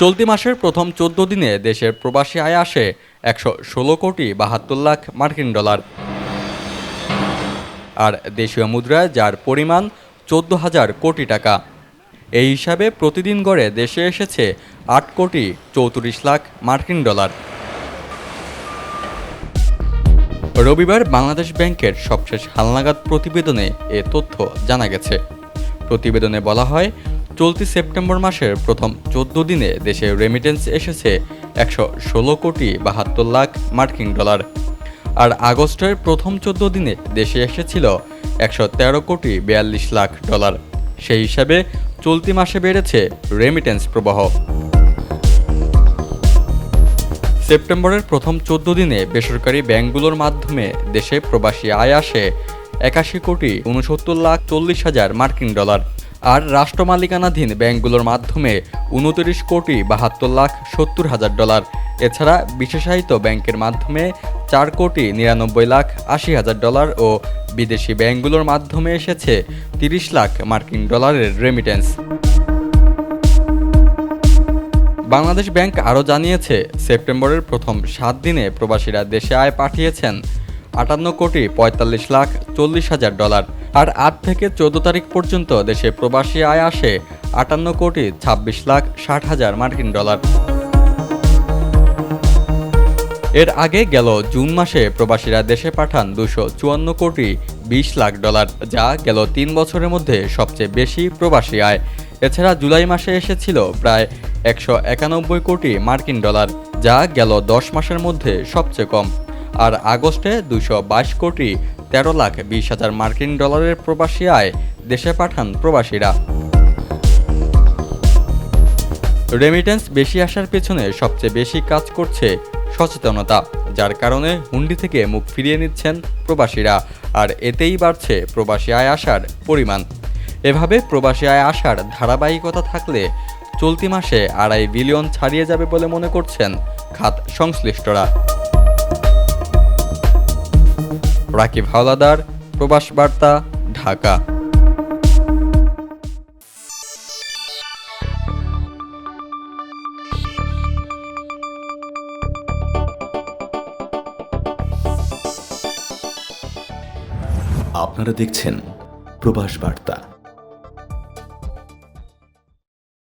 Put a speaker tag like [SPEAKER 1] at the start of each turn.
[SPEAKER 1] চলতি মাসের প্রথম চোদ্দ দিনে দেশের প্রবাসী আয় আসে একশো ষোলো কোটি বাহাত্তর লাখ মার্কিন ডলার। আর দেশীয় মুদ্রায় যার পরিমাণ চোদ্দ হাজার কোটি টাকা। এই হিসাবে প্রতিদিন গড়ে দেশে এসেছে আট কোটি চৌত্রিশ লাখ মার্কিন ডলার। রবিবার বাংলাদেশ ব্যাংকের সবশেষ হালনাগাদ প্রতিবেদনে এ তথ্য জানা গেছে। প্রতিবেদনে বলা হয় চলতি সেপ্টেম্বর মাসের প্রথম চোদ্দ দিনে দেশে রেমিটেন্স এসেছে একশো ষোলো কোটি বাহাত্তর লাখ মার্কিন ডলার। আর আগস্টের প্রথম চোদ্দ দিনে দেশে এসেছিল একশো তেরো কোটি বিয়াল্লিশ লাখ ডলার। সেই হিসাবে চলতি মাসে বেড়েছে রেমিটেন্স প্রবাহ। সেপ্টেম্বরের প্রথম চোদ্দ দিনে বেসরকারি ব্যাংকগুলোর মাধ্যমে দেশে প্রবাসী আয় আসে একাশি কোটি উনসত্তর লাখ চল্লিশ হাজার মার্কিন ডলার। আর রাষ্ট্র মালিকানাধীন ব্যাংকগুলোর মাধ্যমে উনত্রিশ কোটি বাহাত্তর লাখ সত্তর হাজার ডলার। এছাড়া বিশেষায়িত ব্যাংকের মাধ্যমে চার কোটি নিরানব্বই লাখ আশি হাজার ডলার ও বিদেশি ব্যাংকগুলোর মাধ্যমে এসেছে তিরিশ লাখ মার্কিন ডলারের রেমিটেন্স বাংলাদেশ ব্যাংক আরও জানিয়েছে, সেপ্টেম্বরের প্রথম সাত দিনে প্রবাসীরা দেশে আয় পাঠিয়েছেন আটান্ন কোটি পঁয়তাল্লিশ লাখ চল্লিশ হাজার ডলার। আর আট থেকে চোদ্দ তারিখ পর্যন্ত দেশে প্রবাসী আয় আসে আটান্ন কোটি ছাব্বিশ লাখ ষাট হাজার মার্কিন ডলার। এর আগে গেল জুন মাসে প্রবাসীরা দেশে পাঠান দুশো চুয়ান্ন কোটি বিশ লাখ ডলার, যা গেল তিন বছরের মধ্যে সবচেয়ে বেশি প্রবাসী আয়। এছাড়া জুলাই মাসে এসেছিল প্রায় একশো একানব্বই কোটি মার্কিন ডলার, যা গেল দশ মাসের মধ্যে সবচেয়ে কম। আর আগস্টে দুশো কোটি তেরো লাখ বিশ হাজার মার্কিন ডলারের প্রবাসী আয় দেশে পাঠান প্রবাসীরা। রেমিটেন্স বেশি আসার পেছনে সবচেয়ে বেশি কাজ করছে সচেতনতা, যার কারণে হুন্ডি থেকে মুখ ফিরিয়ে নিচ্ছেন প্রবাসীরা, আর এতেই বাড়ছে প্রবাসী আয় আসার পরিমাণ। এভাবে প্রবাসী আয় আসার ধারাবাহিকতা থাকলে চলতি মাসে আড়াই বিলিয়ন ছাড়িয়ে যাবে বলে মনে করছেন খাত সংশ্লিষ্টরা। রাকিব হাওলাদার প্রবাস বার্তা ঢাকা।
[SPEAKER 2] আপনারা দেখছেন প্রবাস বার্তা।